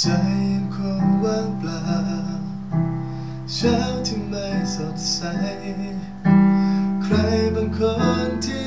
ใจยังคงว่างเปล่า เช้าที่ไม่สดใส ใครบางคนที่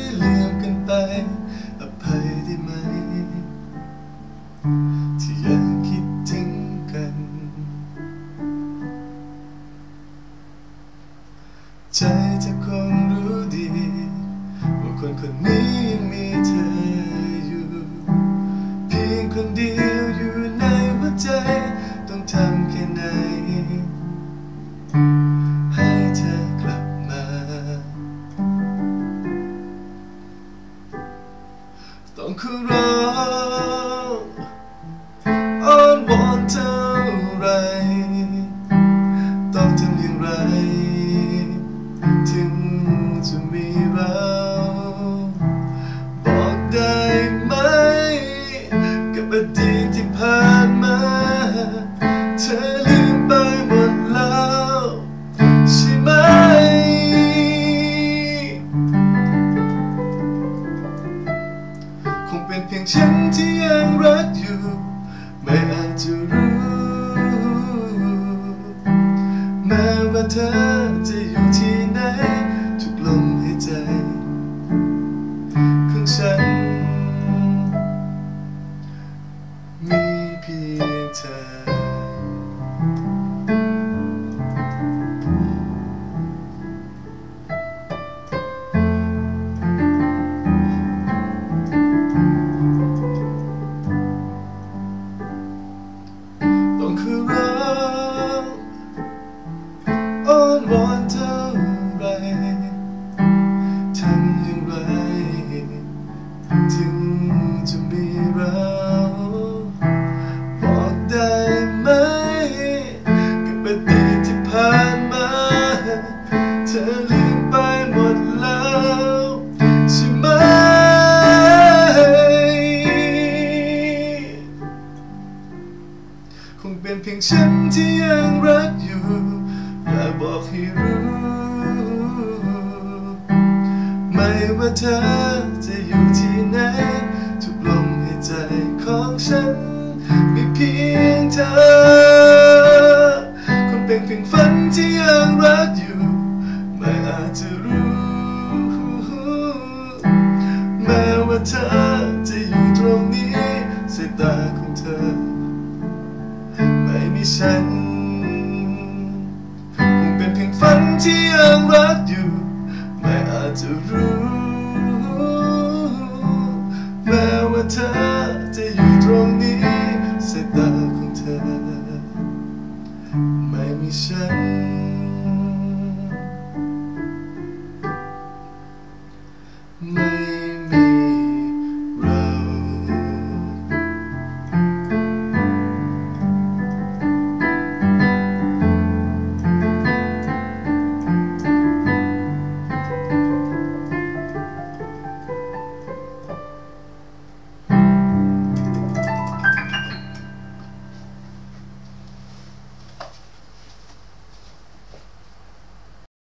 ต้องคือร้องอ้อนวอนเท่าไร ต้องทำอย่างไร ถึงจะมีเราบอกได้ไหม กับอดีตที่ผ่าน มีเเป็นเพียงฉันที่ยังรักอยู่อยากบอกให้รู้ ไม่ว่าเธอจะอยู่ที่ไหน ทุกลมหายใจของฉัน มีเพียงเธอคงเป็นเพียงฝันที่ยังรักอยู่ ไม่อาจจะรู้ แม้ว่าเธอจะอยู่ตรงนี้สายตาของเธอ ฉัน คงเป็นเพียงฝันที่ยังรักอยู่ ไม่อาจจะรู้